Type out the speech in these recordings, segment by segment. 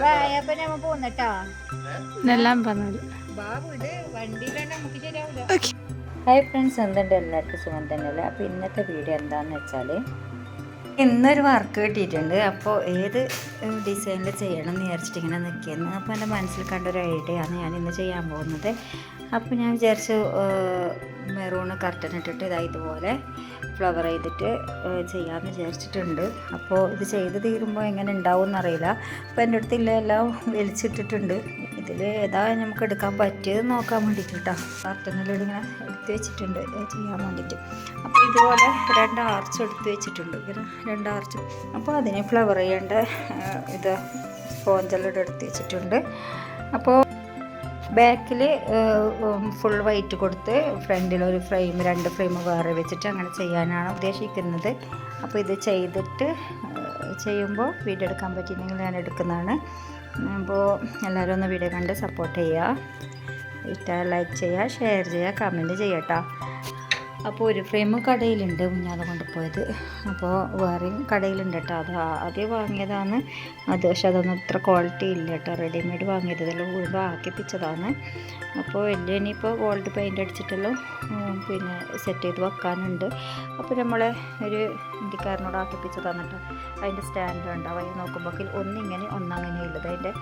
നമ്മ പോന്നിട്ടോ പറഞ്ഞത് hi friends എന്തുണ്ട്? എല്ലാവർക്കും സുഖം തന്നെയല്ലേ? അപ്പോൾ ഇന്നത്തെ വീഡിയോ എന്താണെന്ന് വെച്ചാൽ ഇന്നൊരു വർക്ക് കിട്ടിയിട്ടുണ്ട്. അപ്പോൾ ഏത് ഡിസൈനിൽ ചെയ്യണം എന്ന് വിചാരിച്ചിട്ട് ഇങ്ങനെ നിൽക്കുന്നു അപ്പോൾ എന്റെ മനസ്സിൽ കണ്ടൊരു ഐഡിയ ആണ് ഞാൻ ഇന്ന് ചെയ്യാൻ പോകുന്നത്. അപ്പോൾ ഞാൻ വിചാരിച്ചു മെറൂണ് കർട്ടൻ ഇട്ടിട്ട് ഇതാ ഇതുപോലെ ഫ്ലവർ ചെയ്തിട്ട് ചെയ്യാമെന്ന് വിചാരിച്ചിട്ടുണ്ട്. അപ്പോൾ ഇത് ചെയ്ത് തീരുമ്പോൾ എങ്ങനെ ഉണ്ടാവും എന്നറിയില്ല അപ്പോൾ എന്റെ അടുത്തില്ല എല്ലാം വലിച്ചിട്ടിട്ടുണ്ട്. ഇതിൽ ഏതാ നമുക്ക് എടുക്കാൻ പറ്റിയത് നോക്കാൻ വേണ്ടിയിട്ട് കേട്ടോ. കർട്ടനിലൂടെ ഇങ്ങനെ എടുത്ത് വെച്ചിട്ടുണ്ട്. ചെയ്യാൻ വേണ്ടിയിട്ട്. അപ്പോൾ ഇതുപോലെ രണ്ട് ആർച്ച് എടുത്തു വെച്ചിട്ടുണ്ട്. ഇങ്ങനെ രണ്ട് ആർച്ച് അപ്പോൾ അതിനെ ഫ്ലവർ ചെയ്യേണ്ട ഇത് സ്പോഞ്ചെല്ലാം എടുത്ത് വെച്ചിട്ടുണ്ട്. അപ്പോൾ ബാക്കിൽ ഫുൾ വൈറ്റ് കൊടുത്ത് ഫ്രണ്ടിൽ ഒരു ഫ്രെയിം രണ്ട് ഫ്രെയിം വേറെ വെച്ചിട്ട് അങ്ങനെ ചെയ്യാനാണ് ഉദ്ദേശിക്കുന്നത്. അപ്പോൾ ഇത് ചെയ്തിട്ട് ചെയ്യുമ്പോൾ വീഡിയോ എടുക്കാൻ പറ്റിയില്ലെങ്കിൽ ഞാൻ എടുക്കുന്നതാണ്. അപ്പോൾ എല്ലാവരും ഒന്ന് വീഡിയോ കണ്ട് സപ്പോർട്ട് ചെയ്യുക ഇഷ്ടം ലൈക്ക് ചെയ്യുക ഷെയർ ചെയ്യുക കമന്റ് ചെയ്യട്ടോ അപ്പോൾ ഒരു ഫ്രെയിം കടയിലുണ്ട് കുഞ്ഞാതെ കൊണ്ടുപോയത്. അപ്പോൾ വേറെയും കടയിലുണ്ട് കേട്ടോ അത് ആദ്യം വാങ്ങിയതാണ്. അത് പക്ഷെ അതൊന്നും ഇത്ര ക്വാളിറ്റി ഇല്ല കേട്ടോ റെഡിമെയ്ഡ് വാങ്ങിയത്. ഇതെല്ലാം വീണ്ടും ആക്കിപ്പിച്ചതാണ്. അപ്പോൾ വലിയ ഇനിയിപ്പോൾ ഗോൾഡ് പെയിന്റ് അടിച്ചിട്ടെല്ലാം പിന്നെ സെറ്റ് ചെയ്ത് വെക്കാനുണ്ട്. അപ്പോൾ നമ്മളെ ഒരു ഇന്ത്യക്കാരനോട് ആക്കിപ്പിച്ചതാണ് കേട്ടോ അതിന്റെ സ്റ്റാൻഡ് ഉണ്ടാവും അതിന് നോക്കുമ്പോൾ ഒന്നിങ്ങനെ ഒന്നങ്ങനെ ഉള്ളത് അതിന്റെ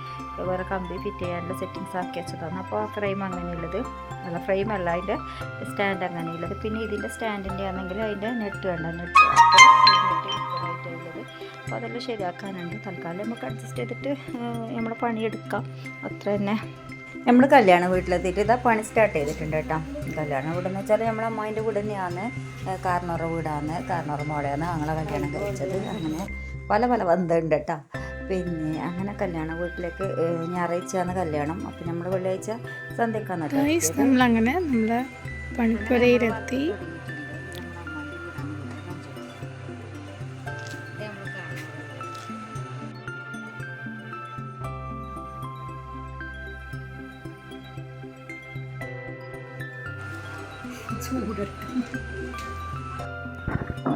വേറെ കമ്പി ഫിറ്റ് ചെയ്യാനുള്ള സെറ്റിങ്സ് ആക്കി വെച്ചതാണ്. അപ്പോൾ ആ ഫ്രെയിം അങ്ങനെയുള്ളത്. അല്ല ഫ്രെയിം അല്ല. അതിന്റെ സ്റ്റാൻഡ് അങ്ങനെയുള്ളത്. പിന്നെ ഇതിന്റെ സ്റ്റാൻഡിന്റെ ആണെങ്കിൽ അതിന്റെ നെറ്റ് വേണ്ട നെറ്റ് അപ്പോൾ അതെല്ലാം ശരിയാക്കാനുണ്ട്. തൽക്കാലം നമുക്ക് അഡ്ജസ്റ്റ് ചെയ്തിട്ട് നമ്മുടെ പണിയെടുക്കാം. അത്ര തന്നെ. നമ്മൾ കല്യാണ വീട്ടിലെത്തിയിട്ട് ഇതാ പണി സ്റ്റാർട്ട് ചെയ്തിട്ടുണ്ട് കേട്ടോ. കല്യാണ വീടെന്ന് വെച്ചാൽ നമ്മളെ അമ്മായിന്റെ വീട് തന്നെയാണ്. കാർണറ വീടാണ്. കാർണറ മോളെയാണ് ഞങ്ങളെ കല്യാണം കഴിച്ചത്. അങ്ങനെ പല പല ബന്ധമുണ്ട് കേട്ടോ. പിന്നെ അങ്ങനെ കല്യാണ വീട്ടിലേക്ക് ഞായറാഴ്ചയാണ് കല്യാണം. അപ്പം നമ്മൾ വെള്ളിയാഴ്ച ഗൈസ് എത്തിയത്. നമ്മളങ്ങനെ നമ്മളെ പണിപ്പുരയിലെത്തി.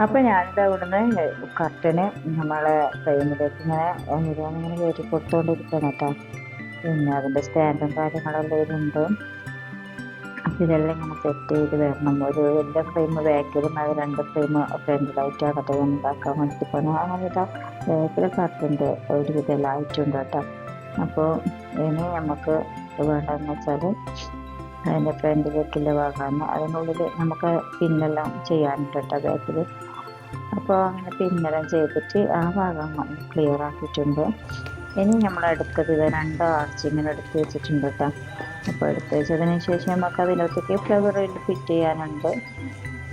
അപ്പോൾ ഞാനിത് അവിടുന്ന് കർട്ടന് നമ്മളെ ഫ്രെയിമിലേക്ക് ഇങ്ങനെ ഓരോന്ന് ഇങ്ങനെ കയറ്റി കൊടുത്തുകൊണ്ടിരിക്കണം കേട്ടോ പിന്നെ അതിന്റെ സ്റ്റാൻഡും കാര്യങ്ങളെല്ലാം ഉണ്ട് ഇതെല്ലാം ഇങ്ങനെ സെറ്റ് ചെയ്ത് വരണം. ഒരു വലിയ ഫ്രെയിം ബാക്കിലും അത് രണ്ട് ഫ്രെയിം ഫ്രണ്ടിലായിട്ട് അത് ഉണ്ടാക്കാൻ വേണ്ടി പോകണം അങ്ങനെ ബാക്കിൽ കർട്ടന്റെ ഒരു വിധ ലൈറ്റ് ഉണ്ട് കേട്ടോ. അപ്പോൾ ഇനി നമുക്ക് വേണ്ടതെന്ന് വെച്ചാൽ അതിന്റെ ഫ്രണ്ടിലേക്കുള്ള ഭാഗമാണ്. അതിനുള്ളിൽ നമുക്ക് പിന്നെല്ലാം ചെയ്യാനുണ്ട് കേട്ടോ ബാക്കിൽ. അപ്പോൾ അങ്ങനെ പിന്നെല്ലാം ചെയ്തിട്ട് ആ ഭാഗം ക്ലിയർ ആക്കിയിട്ടുണ്ട്. ഇനി നമ്മൾ എടുത്തത് ഇത് രണ്ട് ആർച്ച് ഇങ്ങനെ എടുത്ത് വെച്ചിട്ടുണ്ട് കേട്ടോ അപ്പോൾ എടുത്ത് വെച്ചതിന് ശേഷം നമുക്ക് അതിനകത്തേക്ക് ഫ്ലവർ ഫിറ്റ് ചെയ്യാനുണ്ട്.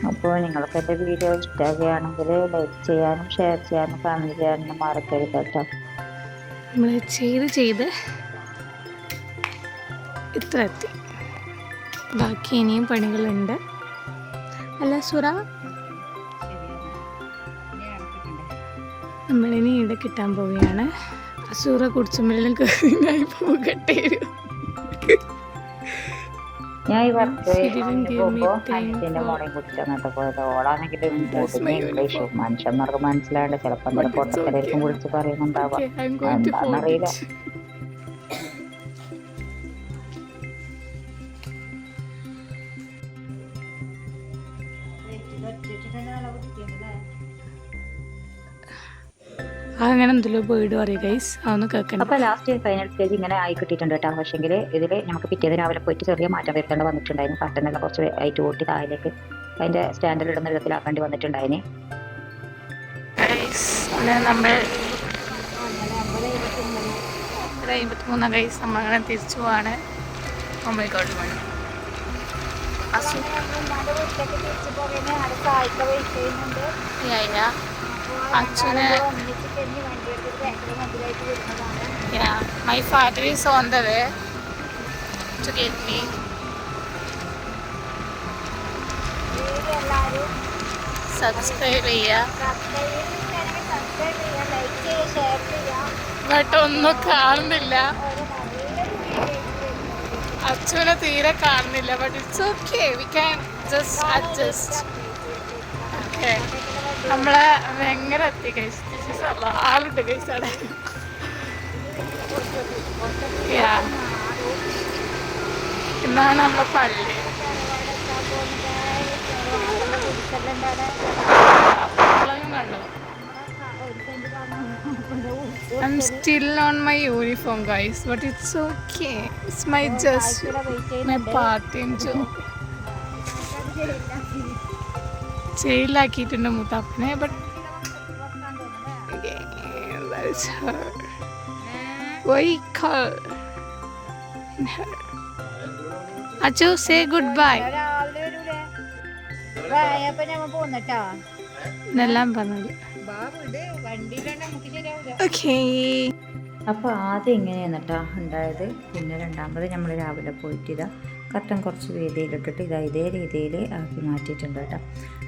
അപ്പോൾ നിങ്ങൾക്ക് എന്റെ വീഡിയോ ഇഷ്ടമാകുകയാണെങ്കിൽ ലൈക്ക് ചെയ്യാനും ഷെയർ ചെയ്യാനും കമന്റ് ചെയ്യാനും മറക്കരുത് കേട്ടോ. നമ്മൾ ചെയ്ത് ചെയ്ത് ഇത്ര എത്തി. ബാക്കി ഇനിയും പണികളുണ്ട്. അല്ല സുറ. നമ്മളിനി ഇവിടെ കിട്ടാൻ പോവുകയാണ്. സുറ കുടിച്ചുമ്പോഴെല്ലാം കഴിഞ്ഞായി പോകട്ടെ ഞാൻ ഈ മോളെയും കുറിച്ച് അങ്ങോട്ട് പോയത്. ഓളാണെങ്കിലും കൂടുതൽ മനുഷ്യന്മാർക്ക് മനസ്സിലാണ്ട് ചിലപ്പോൾ എന്തെങ്കിലും കുറിച്ച് പറയുന്നുണ്ടാവാം. എന്താണെന്നറിയില്ല. അങ്ങനെ എന്തെല്ലോ ബേർഡ് പറയും ഗൈസ് അതൊന്ന് കേൾക്കണം അപ്പൊ ലാസ്റ്റ് ഫൈനൽ സ്റ്റേജ് ഇങ്ങനെ ആയി കിട്ടിയിട്ടുണ്ട് കേട്ടോ. പക്ഷേങ്കിൽ ഇതിൽ നമുക്ക് പിറ്റേന്ന് രാവിലെ പോയിട്ട് ചെറിയ മാറ്റം വരുത്തേണ്ട വന്നിട്ടുണ്ടായിരുന്നു. കട്ടനെല്ലാം കുറച്ച് ആയിട്ട് കൂട്ടി താഴേക്ക് അതിന്റെ സ്റ്റാൻഡേർഡ് ഇടുന്ന വിധത്തിലാക്കേണ്ടി വന്നിട്ടുണ്ടായിന്. നമ്മൾ അമ്പത്തിമൂന്നാം ഗൈസ് നമ്മൾ അങ്ങനെ തിരിച്ചു പോവാണ്. Oh. അച്ഛന് Yeah, my father is on the way to get me. Subscribe ചെയ്യുക ബട്ട് ഒന്നും കാണുന്നില്ല. അച്ഛനെ തീരെ കാണുന്നില്ല but it's okay we can just adjust okay നമ്മളെ ഭയങ്കര എത്തി കഴിച്ചു ആളുണ്ട് കഴിച്ചാടെ ഇന്നാണ് നമ്മളെ പള്ളി I'm still on my uniform, guys, but it's okay. It's my just my part-time job. ജയിലാക്കിയിട്ടുണ്ട് മുത്താപ്പനെ but Achu say good bye അപ്പൊ ആദ്യം ഇങ്ങനെയാണ് ഉണ്ടായത്. പിന്നെ രണ്ടാമത് നമ്മൾ രാവിലെ പോയിട്ട് ഇതാ കട്ടൻ കുറച്ച് വേദിയിലിട്ടിട്ട് ഇതാ ഇതേ രീതിയിൽ ആക്കി മാറ്റിയിട്ടുണ്ട് കേട്ടോ.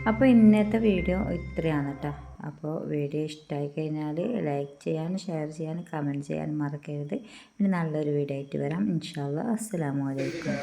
അപ്പോൾ ഇന്നത്തെ വീഡിയോ ഇത്രയാണ് കേട്ടോ അപ്പോൾ വീഡിയോ ഇഷ്ടമായി കഴിഞ്ഞാൽ ലൈക്ക് ചെയ്യാനും ഷെയർ ചെയ്യാനും കമന്റ് ചെയ്യാൻ മറക്കരുത്. ഇനി നല്ലൊരു വീഡിയോ ആയിട്ട് വരാം. ഇൻഷാല്ല അസ്സാം വലൈക്കും